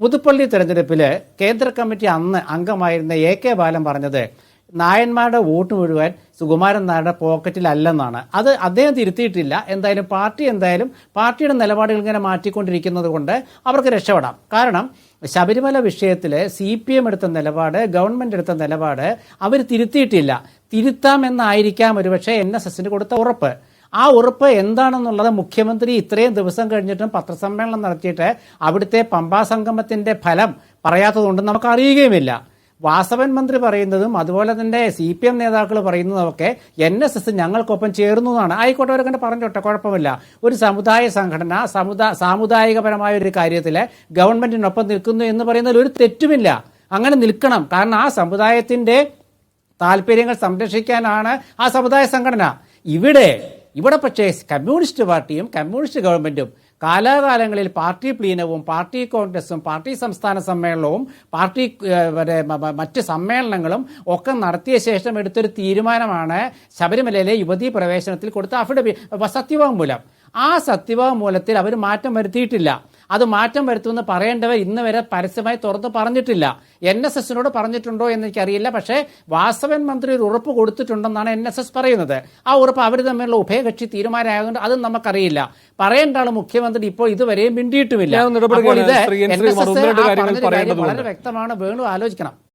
പുതുപ്പള്ളി തെരഞ്ഞെടുപ്പിൽ കേന്ദ്ര കമ്മിറ്റി അന്ന് അംഗമായിരുന്ന എ കെ ബാലൻ പറഞ്ഞത് നായന്മാരുടെ വോട്ട് മുഴുവൻ സുകുമാരൻ നായരുടെ പോക്കറ്റിലല്ലെന്നാണ്. അത് അദ്ദേഹം തിരുത്തിയിട്ടില്ല. എന്തായാലും പാർട്ടി എന്തായാലും പാർട്ടിയുടെ നിലപാടുകൾ ഇങ്ങനെ മാറ്റിക്കൊണ്ടിരിക്കുന്നത് കൊണ്ട് അവർക്ക് രക്ഷപ്പെടാം. കാരണം ശബരിമല വിഷയത്തിൽ സി പി എം എടുത്ത നിലപാട് ഗവൺമെന്റ് എടുത്ത നിലപാട് അവർ തിരുത്തിയിട്ടില്ല. തിരുത്താമെന്നായിരിക്കാം ഒരുപക്ഷെ എൻ എസ് എസിന് കൊടുത്ത ഉറപ്പ്. ആ ഉറപ്പ് എന്താണെന്നുള്ളത് മുഖ്യമന്ത്രി ഇത്രയും ദിവസം കഴിഞ്ഞിട്ടും പത്രസമ്മേളനം നടത്തിയിട്ട് അവിടുത്തെ പമ്പാ സംഗമത്തിന്റെ ഫലം പറയാത്തതുകൊണ്ട് നമുക്ക് അറിയുകയുമില്ല വാസവൻ മന്ത്രി പറയുന്നതും അതുപോലെ തന്നെ സി പി എം നേതാക്കൾ പറയുന്നതുമൊക്കെ എൻ എസ് എസ് ഞങ്ങൾക്കൊപ്പം ചേർന്നു എന്നാണ്. ആയിക്കോട്ടെ കണ്ട് പറഞ്ഞോട്ടെ കുഴപ്പമില്ല. ഒരു സമുദായ സംഘടന സമുദായ സാമുദായികപരമായ ഒരു കാര്യത്തിൽ ഗവൺമെന്റിനൊപ്പം നിൽക്കുന്നു എന്ന് പറയുന്നതിൽ ഒരു തെറ്റുമില്ല. അങ്ങനെ നിൽക്കണം. കാരണം ആ സമുദായത്തിന്റെ താല്പര്യങ്ങൾ സംരക്ഷിക്കാനാണ് ആ സമുദായ സംഘടന. ഇവിടെ ഇവിടെ പക്ഷേ കമ്മ്യൂണിസ്റ്റ് പാർട്ടിയും കമ്മ്യൂണിസ്റ്റ് ഗവൺമെന്റും കാലാകാലങ്ങളിൽ പാർട്ടി പ്ലീനവും പാർട്ടി കോൺഗ്രസും പാർട്ടി സംസ്ഥാന സമ്മേളനവും പാർട്ടി മറ്റേ സമ്മേളനങ്ങളും ഒക്കെ നടത്തിയ ശേഷം എടുത്തൊരു തീരുമാനമാണ് ശബരിമലയിലെ യുവതീ പ്രവേശനത്തിൽ കൊടുത്ത അഫിഡവി സത്യവാങ്മൂലം. ആ സത്യവാങ്മൂലത്തിൽ അവർ മാറ്റം വരുത്തിയിട്ടില്ല. അത് മാറ്റം വരുത്തുമെന്ന് പറയേണ്ടവർ ഇന്ന് വരെ പരസ്യമായി തുറന്ന് പറഞ്ഞിട്ടില്ല. എൻ എസ് എസിനോട് പറഞ്ഞിട്ടുണ്ടോ എന്ന് എനിക്കറിയില്ല. പക്ഷേ വാസവൻ മന്ത്രി ഒരു ഉറപ്പ് കൊടുത്തിട്ടുണ്ടെന്നാണ് എൻ എസ് എസ് പറയുന്നത്. ആ ഉറപ്പ് അവർ തമ്മിലുള്ള ഉഭയകക്ഷി തീരുമാനമായതുകൊണ്ട് അതും നമുക്കറിയില്ല. പറയേണ്ട ആൾ മുഖ്യമന്ത്രി ഇപ്പോൾ ഇതുവരെയും മിണ്ടിയിട്ടുമില്ല. അപ്പോൾ ഇത്. വളരെ വ്യക്തമാണ്. വേണു ആലോചിക്കണം.